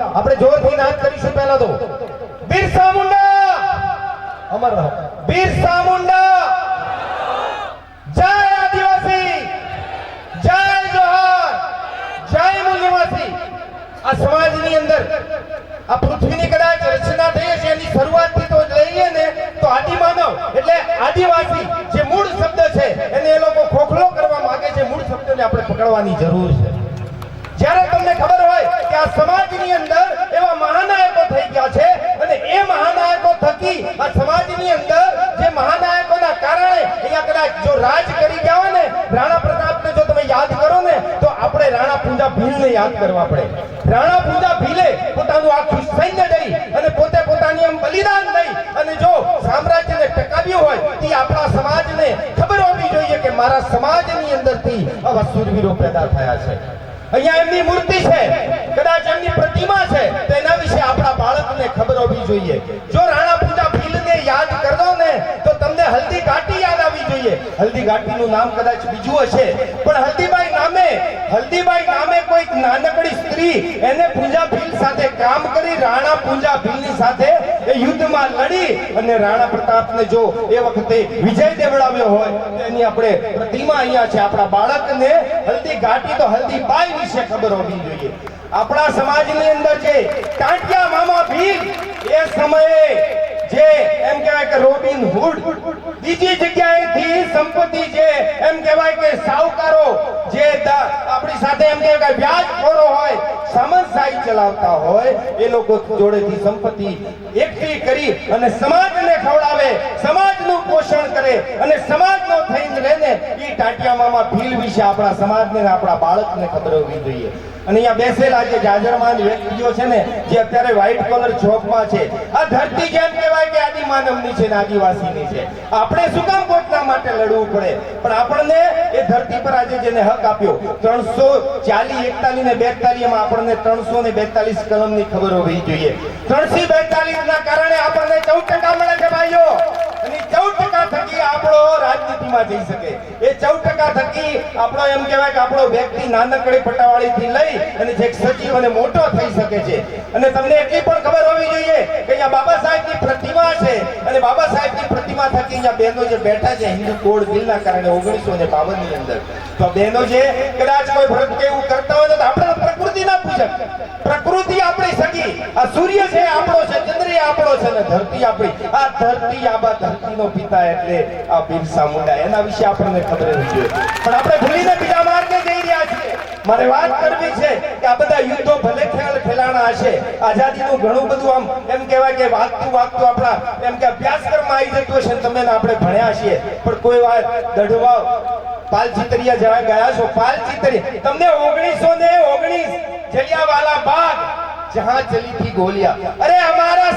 આપણે જોરથી નાદ કરીશું પહેલા તો. બિરસા મુંડા! અમર રહો. બિરસા મુંડા! જય આદિવાસી! જય જોહાર! જય મૂળ આ સમાજની અંદર, આ પૃથ્વીની કદાચ રચના થઈ હશે, એની શરૂઆતથી તો લઈએ ને, તો આદિમાનવ એટલે આદિવાસી જે મૂળ શબ્દ છે, એને એ લોકો ખોખલો કરવા માંગે છે, મૂળ શબ્દને આપણે પકડવાની જરૂર છે. કરવા પડે. રાણા પૂજા ભીલે પોતાનું આખું સૈન્ય દઈ અને પોતે પોતાની આમ બલિદાન દઈ. અને જો સામ્રાજ્યને ટકાવ્યું હોય, તે આપણા સમાજને ખબર હોવી જોઈએ કે મારા સમાજની અંદરથી આવા સુરવીરો પેદા થયા છે. અહીંયા એમની મૂર્તિ છે. કદાચ એમની પ્રતિમા છે. તો એના વિશે આપણા બાળકને ખબર હોવી જોઈએ. જો રાણા પૂજા ભીલને યાદ કરો ને, તો તમને હલ્દી ઘાટી યાદ આવી જોઈએ. હલ્દી ઘાટીનું નામ કદાચ બીજું હશે. પણ હલ્દીબાઈ હલ્દીબાઈ નામે કોઈક નાનકડી સ્ત્રી એને પૂંજા ભીલ સાથે કામ કરી રાણા પૂંજા ભીલની સાથે એ યુદ્ધમાં લડી અને રાણા પ્રતાપને જો એ વખતે વિજય દેવડાવ્યો હોય એની આપણે પ્રતિમા અહીંયા છે. આપણા બાળકને હલ્દી ઘાટી તો હલ્દીબાઈ વિશે ખબર હોવી જોઈએ. આપણા સમાજની અંદર જે ટાંટિયા મામા ભીલ, એ સમયે જે એમ કહેવાય કે રોબિન હુડ, બીજી છે એમ કહેવાય કે સાહુકારો જે આપણી સાથે એમ કે વ્યાજખોરો હોય સમજદારી ચલાવતા હોય, એ લોકો જોડેથી સંપત્તિ એકઠી કરી અને સમાજને ખવડાવે સમાજનું પોષણ કરે અને સમાજનો થઈને રહેને એ ટાટિયા ભીલ વિશે આપણા સમાજને આપણા બાળકને ખબર હોવી જોઈએ. અને અહીંયા બેસેલા જે જાજરમાન વ્યક્તિઓ છે ને, જે અત્યારે વ્હાઇટ કલર જોબમાં છે. આ ધરતી જેમ કહેવાય કે આદિ માનવની છે ને આદિવાસીની છે. આપણે શું કામ કોટના માટે લડવું પડે? પણ આપણને એ ધરતી પર આજે જેને હક આપ્યો, ત્રણસો ચાલીસ, એકતાલીસ ને બેતાલીસમાં આપણને ત્રણસો ને બેતાલીસ કલમની ખબર હોવી જોઈએ. ત્રણસો બેતાલીસ ના કારણે આપણને ચૌદ ટકા મળે છે ભાઈઓ. થકી આપણો રાજનીતિમાં જઈ શકે. એ ચૌદ ટકા થકી આપણો એમ કહેવાય કે આપણો વ્યક્તિ નાનકડી પટાવાળીથી લઈ અને જે સચિવ અને મોટો થઈ શકે છે. અને તમને એટલી પણ ખબર હોવી જોઈએ કે અહીંયા બાબા સાહેબની પ્રતિમા છે. અને બાબા સાહેબની પ્રતિમા થકી અહીંયા બહેનો જે બેઠા છે, હિન્દુ કોડ બિલના કારણે ઓગણીસો ને બાવનની અંદર. તો બહેનો છે, કદાચ કોઈ ભરત કે એવું કરતા પૂજક પ્રકૃતિ આપણી સગી. આ સૂર્ય છે, આપણો છે ચંદ્ર આપણો છે ને ધરતી આપણી. આ ધરતી આબા ધરતીનો પિતા એટલે આ બિરસા મુંડા. એના વિશે આપણને ખબર જોઈએ પણ આપણે ભૂલીને બીજા માર્ગે જઈ રહ્યા છીએ. મારે વાત કરવી છે કે આ બધા યુદ્ધો ભલે ખેલ ખેલાણા હશે, આઝાદીનું ઘણું બધું આમ એમ કહેવાય કે વાગતું વાગતું આપણા એમ કે અભ્યાસક્રમમાં આવી જતું હશે તમે આપણે ભણ્યા છીએ. પણ કોઈ વાત દઢવા પાલ ચિતરિયા જવા ગયા છો? પાલ ચિતરિયા તમને ઓગણીસો ને ઓગણીસ જલિયાવાલા બાગ જહાં ચલી થી ગોલિયા અરે અમારા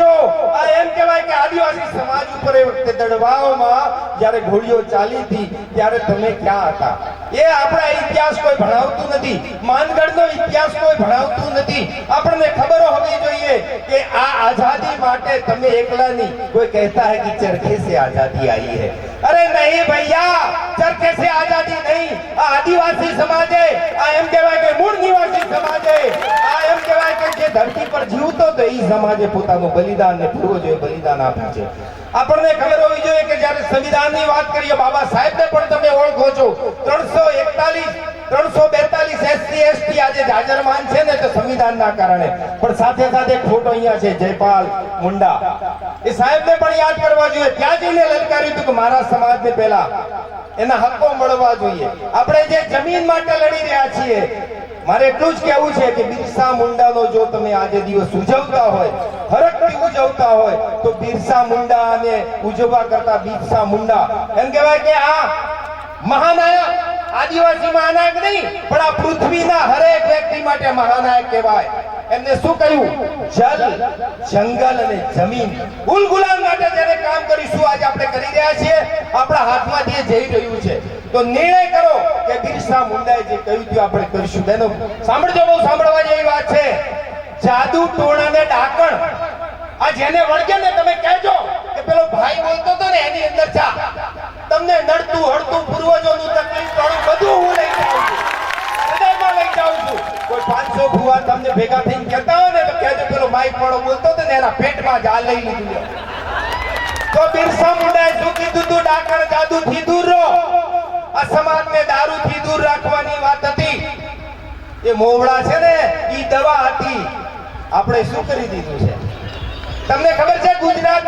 જુઓ આ એમ કહેવાય કે આદિવાસી સમાજ ઉપર એ વખતે દડવાઓમાં જ્યારે ગોળીઓ ચાલી હતી, ત્યારે તમે ક્યાં હતા? એ આપણા ઇતિહાસ કોઈ ભણાવતું નથી. માનગઢનો ઇતિહાસ કોઈ ભણાવતું નથી. આપણને ખબર હોવી જોઈએ કે આ આઝાદી માટે તમે એકલા નહીં. કોઈ કહેતા હે કે ચરખે સે આઝાદી આવી હે. અરે નહીં ભૈયા ચરખે સે આઝાદી નહીં. આ આદિવાસી સમાજે આ એમ કહેવાય કે મૂળ એ સમાજે પોતાનું બલિદાન ને પૂર્વજોએ બલિદાન આપ્યું છે. આપણને ખબર હોવી જોઈએ કે જ્યારે સંવિધાનની વાત કરીએ, બાબા સાહેબને પણ તમે ઓળખો છો. ત્રણસો એકતાલીસ, ત્રણસો બેતાલીસ એસસી, એસટી આજે જાજરમાન છે ને, તો સંવિધાનના કારણે. પણ સાથે સાથે ખોટો અહીંયા છે, જયપાલ મુંડા. એ સાહેબને પણ યાદ કરવા જોઈએ. ત્યાં જઈને લલકાર્યું હતું કે મારા સમાજને પહેલા એના હક્કો મળવા જોઈએ. આપણે જે જમીન માટે લડી રહ્યા છીએ મારે એટલું જ કહેવું છે કે બિરસા મુંડાનો જો તમે આજે દિવસ ઉજવતા હોય, હરખથી ઉજવતા હોય, તો બિરસા મુંડાને ઉજવવા કરતા બિરસા મુંડા. એમ કહેવાય કે આ મહાનાયક આદિવાસી મહાનાયક નહીં, પણ આ પૃથ્વીના હરેક વ્યક્તિ માટે મહાનાયક કહેવાય. એમને શું કહ્યું? જલ, જંગલ અને જમીન. ગુલ ગુલામ માટે જ્યારે કામ કરીશું, આજે આપણે કરી રહ્યા છીએ. આપણા હાથમાં જે જઈ રહ્યું છે. તો નિર્ણય કરો કે બિરસા મુંડાએ જે કહ્યું તે આપણે કરીશું. તેનો સાંભળજો, બહુ સાંભળવા જેવી વાત છે. જાદુ ટોણાને ડાકણ. આ જેને વળગે ને તમે કહેજો કે પેલો ભાઈ બોલતો હતો ને, એની અંદર જા. તમને નડતું હળતું પૂર્વજોનું તકલીફ વાળું બધું હું લઈ જાઉં છું. લઈ જાઉં છું. કોઈ પાંચસો ભુવા તમને ભેગા થઈને કહેતા હોય ને, તો કહેજો પેલો માઈક વાળો બોલતો હતો ને, એના પેટમાં જા લઈ લીધું તો બિરસા મુંડાએ શું કીધું તું ડાકણ જાદુથી દૂર રહો. આ સમાજને દારૂથી દૂર રાખવાની વાત હતી. એ મોવડા છે ને, ઈ દવા હતી. આપણે શું કરી દીધું છે? તમને ખબર છે ગુજરાતની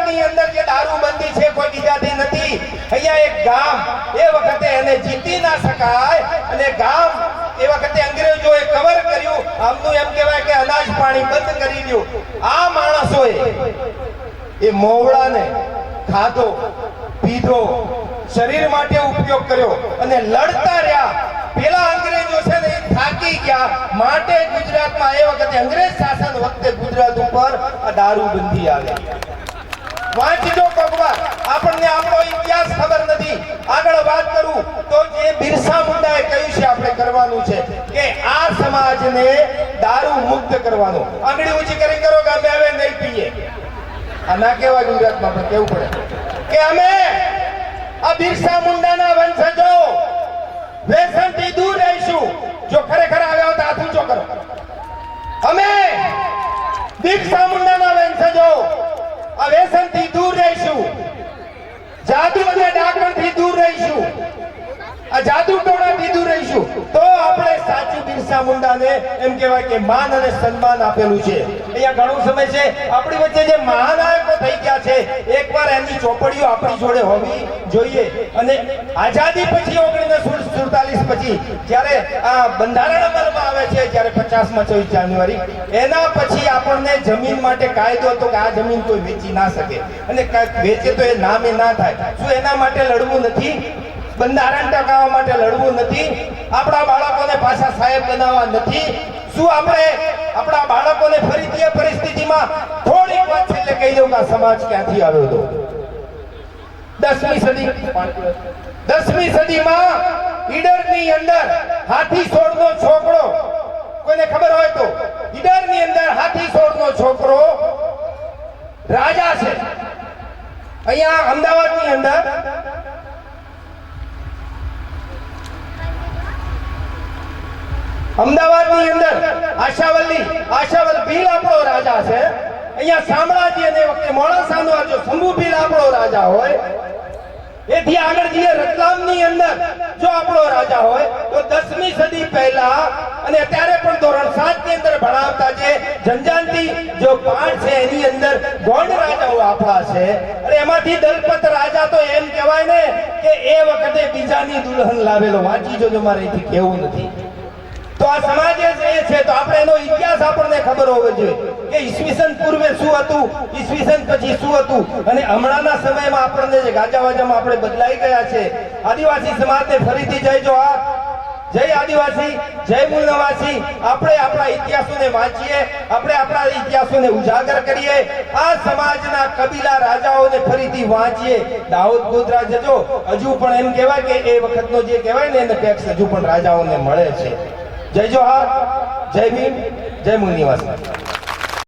માણસોએ એ મોવડાને ખાધો, પીધો, શરીર માટે ઉપયોગ કર્યો અને લડતા રહ્યા. પેલા અંગ્રેજો છે ને થાકી ગયા. માટે ગુજરાતમાં એ વખતે અંગ્રેજ શાસન વખતે ગુજરાત ઉપર દારૂબંધી આવી. વાંચજો ભગવાન. આપણને આપણો ઇતિહાસ ખબર નથી. આગળ વાત કરું તો જે બિરસા મુંડાએ કહ્યું છે આપણે કરવાનું છે કે આ સમાજને દારૂ મુક્ત કરવાનો. આંગળી ઊંચી કરી કરો કે અમે હવે નહીં પીએ ના કહેવાય ગુજરાતમાં, પણ કેવું પડે? કે અમે આ બિરસા મુંડાના વંશજો વ્યસનથી દૂર રહીશું. જો ખરેખર આવ્યા હોય તો હાથ ઊંચો કરો. અમે બિરસા મુંડાના વંશજો આ વ્યસનથી દૂર રહીશું. જાદુ અને ડાકણથી દૂર રહીશું. આ જાદુ ટોણાથી દૂર રહીશું તો આપણે સાચું બિરસા એમ કહેવાય કે માન અને સન્માન આપેલું છે. અહીંયા ઘણો સમય છે. આપણી વચ્ચે જે મહાનાયકો થઈ ગયા છે, એકવાર એમની ચોપડીઓ આપણી જોડે હોવી જોઈએ. અને આઝાદી પછી ઓગણીસો સુડતાલીસ પછી, જ્યારે આ બંધારણ અમલમાં આવે છે જ્યારે પચાસમાં ચોવીસ જાન્યુઆરી, એના પછી આપણને જમીન માટે કાયદો હતો કે આ જમીન કોઈ વેચી ના શકે. અને વેચે તો એ નામે ના થાય. શું એના માટે લડવું નથી? બંધારણ ટકાવવા માટે લડવું નથી? આપણા પાછા સાહેબ બનાવવા નથી. શું આપણે આપણા બાળકોને ફરીથી એ પરિસ્થિતિમાં થોડીક વાત છેલ્લે કહી દઉં કે સમાજ ક્યાંથી આવ્યો હતો? દસમી સદી. દસમી સદીમાં ઈડરની અંદર હાથી સોળનો છોકરો, કોઈને ખબર હોય તો? ઈડરની અંદર હાથી સોળનો છોકરો રાજા છે. અહીંયા અમદાવાદની અંદર અમદાવાદની અંદર આશાવલ્લી, આશાવલ ભીલ આપણો રાજા છે. અહીંયા શામળાજી અને વખતે મોડાસાનો જો શંભુ ભીલ આપણો રાજા હોય, એથી આગળ જઈએ રતલામની અંદર જો આપણો રાજા હોય, તો દસમી સદી પહેલા અને અત્યારે પણ ધોરણ સાતની અંદર ભણાવતા જે જનજાતિ જો પાઠ છે, એની અંદર ગોંડ રાજાઓ આપણા છે. અને એમાંથી દલપત રાજા તો એમ કહેવાય ને કે એ વખતે બીજાની દુલ્હન લાવેલો. વાંચી જોજો મારે એથી કેવું નથી. તો આ સમાજ એ છે. તો આપણે એનો ઇતિહાસ આપણને ખબર હોવો જોઈએ કે ઈસવીસન પૂર્વે શું હતું? ઈસવીસન પછી શું હતું? અને હમણાંના સમયમાં આપણને જે ગાજા આપણે બદલાઈ ગયા છે. આદિવાસી સમાજને ફરીથી જય આ જય આદિવાસી, જય મૂળ આપણે આપણા ઇતિહાસોને વાંચીએ, આપણે આપણા ઇતિહાસોને ઉજાગર કરીએ. આ સમાજના કબીલા રાજાઓને ફરીથી વાંચીએ. દાહોદ ગોધરા જજો. હજુ પણ એમ કહેવાય કે એ વખતનો જે કહેવાય ને એને ટેક્સ હજુ પણ રાજાઓને મળે છે. જય જોહાર જય ભીમ જય મૂળ